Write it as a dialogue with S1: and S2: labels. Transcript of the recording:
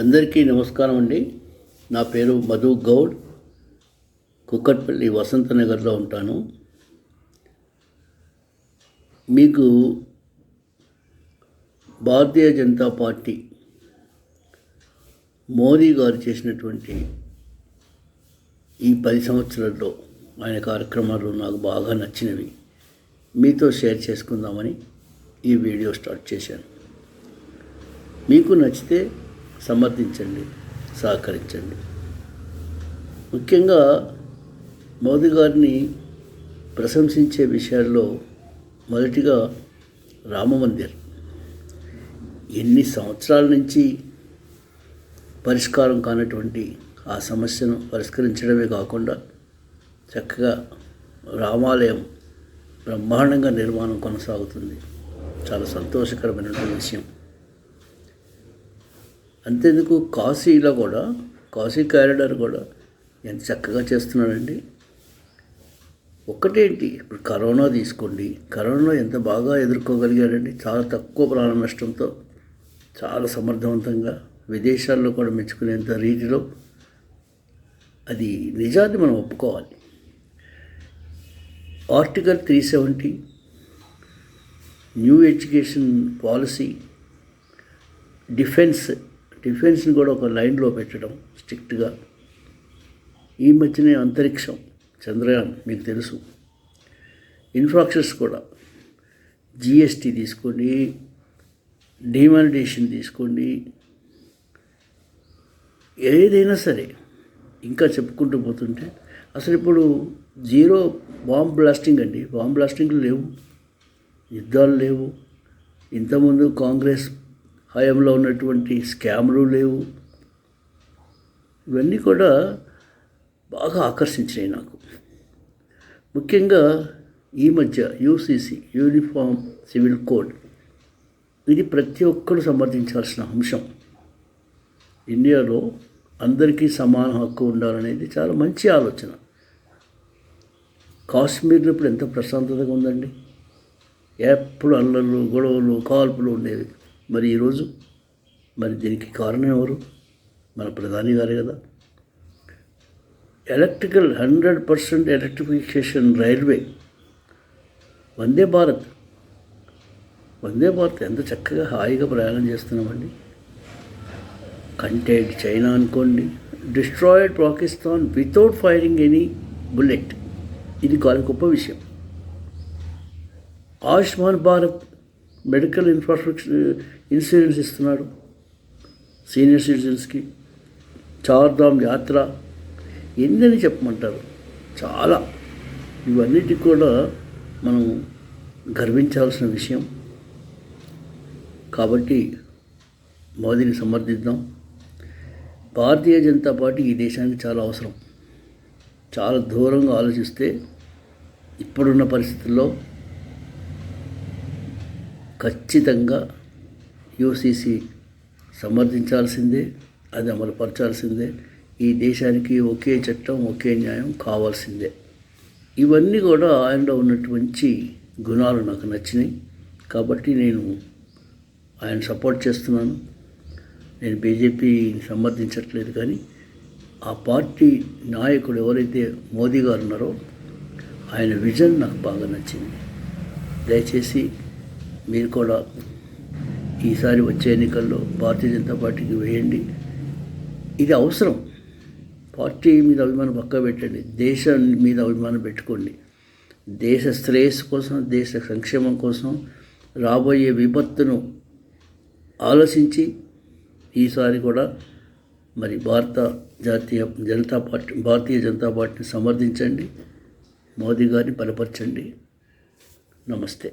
S1: అందరికీ నమస్కారం అండి. నా పేరు మధు గౌడ్. కుక్కట్పల్లి వసంత నగర్లో ఉంటాను. మీకు భారతీయ జనతా పార్టీ మోదీ గారు చేసినటువంటి ఈ పది సంవత్సరాల్లో ఆయన కార్యక్రమాలు నాకు బాగా నచ్చినవి. మీతో షేర్ చేసుకుందామని ఈ వీడియో స్టార్ట్ చేశాను. మీకు నచ్చితే సమర్థించండి సహకరించండి. ముఖ్యంగా మోదీ గారిని ప్రశంసించే విషయాల్లో మొదటిగా రామమందిర్ ఎన్ని సంవత్సరాల నుంచి పరిష్కారం కానటువంటి ఆ సమస్యను పరిష్కరించడమే కాకుండా చక్కగా రామాలయం బ్రహ్మాండంగా నిర్మాణం కొనసాగుతుంది. చాలా సంతోషకరమైనటువంటి విషయం. అంతేందుకు కాశీలో కూడా కాశీ కారిడార్ కూడా ఎంత చక్కగా చేస్తున్నాడండి. ఒక్కటేంటి ఇప్పుడు కరోనా తీసుకోండి కరోనా ఎంత బాగా ఎదుర్కోగలిగాడండి. చాలా తక్కువ ప్రాణ నష్టంతో చాలా సమర్థవంతంగా విదేశాల్లో కూడా మెచ్చుకునేంత రీతిలో అది నిజాన్ని మనం ఒప్పుకోవాలి. Article three seventy new education policy defence డిఫెన్స్ని కూడా ఒక లైన్లో పెట్టడం స్ట్రిక్ట్గా. ఈ మధ్యనే అంతరిక్షం చంద్రయాన్ మీకు తెలుసు. ఇన్ఫ్రాస్ట్రక్చర్స్ కూడా. జిఎస్టీ తీసుకోండి డిమానిటేషన్ తీసుకోండి. ఏదైనా సరే ఇంకా చెప్పుకుంటూ పోతుంటే అసలు ఇప్పుడు జీరో బాంబ్ బ్లాస్టింగ్ అండి. బాంబ్ బ్లాస్టింగ్లు లేవు. యుద్ధాలు లేవు. ఇంతకుముందు కాంగ్రెస్ హయాంలో ఉన్నటువంటి స్కామ్లు లేవు. ఇవన్నీ కూడా బాగా ఆకర్షించినాయి నాకు. ముఖ్యంగా ఈ మధ్య యూసీసీ యూనిఫామ్ సివిల్ కోడ్ ఇది ప్రతి ఒక్కరు సమర్థించాల్సిన అంశం. ఇండియాలో అందరికీ సమాన హక్కు ఉండాలనేది చాలా మంచి ఆలోచన. కాశ్మీర్లో ఇప్పుడు ఎంత ప్రశాంతతగా ఉందండి. ఎప్పుడు అల్లర్లు గొడవలు కాల్పులు ఉండేవి. మరి ఈరోజు మరి దీనికి కారణం ఎవరు? మన ప్రధాని గారే కదా. Electrical hundred percent electrification railway Vande Bharat. Vande Bharat ఎంత చక్కగా హాయిగా ప్రయాణం చేస్తున్నామండి. కంటెంట్ చైనా అనుకోండి destroyed Pakistan without firing any bullet. ఇది చాలా గొప్ప విషయం. Ayushman Bharat medical infrastructure insurance ఇస్తున్నాడు సీనియర్ సిటిజన్స్కి చార్ధామ్ యాత్ర ఎన్నని చెప్పమంటారు. చాలా. ఇవన్నిటికి కూడా మనం గర్వించాల్సిన విషయం. కాబట్టి మోదీని సమర్థిద్దాం. భారతీయ జనతా పార్టీ ఈ దేశానికి చాలా అవసరం. చాలా దూరంగా ఆలోచిస్తే ఇప్పుడున్న పరిస్థితుల్లో ఖచ్చితంగా యూసీసీ సమర్థించాల్సిందే అది అమలుపరచాల్సిందే. ఈ దేశానికి ఒకే చట్టం ఒకే న్యాయం కావాల్సిందే. ఇవన్నీ కూడా ఆయనలో ఉన్నటువంటి గుణాలు నాకు నచ్చినాయి. కాబట్టి నేను ఆయన సపోర్ట్ చేస్తున్నాను. నేను బీజేపీని సమర్థించట్లేదు కానీ ఆ పార్టీ నాయకుడు ఎవరైతే మోదీ గారు ఉన్నారో ఆయన విజన్ నాకు బాగా నచ్చింది. దయచేసి మీరు కూడా ఈసారి వచ్చే ఎన్నికల్లో భారతీయ జనతా పార్టీకి వేయండి. ఇది అవసరం. పార్టీ మీద అభిమానం పక్క పెట్టండి. దేశం మీద అభిమానం పెట్టుకోండి. దేశ శ్రేయస్సు కోసం దేశ సంక్షేమం కోసం రాబోయే విపత్తును ఆలోచించి ఈసారి కూడా మరి భారత జాతీయ జనతా పార్టీ భారతీయ జనతా పార్టీని సమర్థించండి. మోదీ గారిని బలపరచండి. నమస్తే.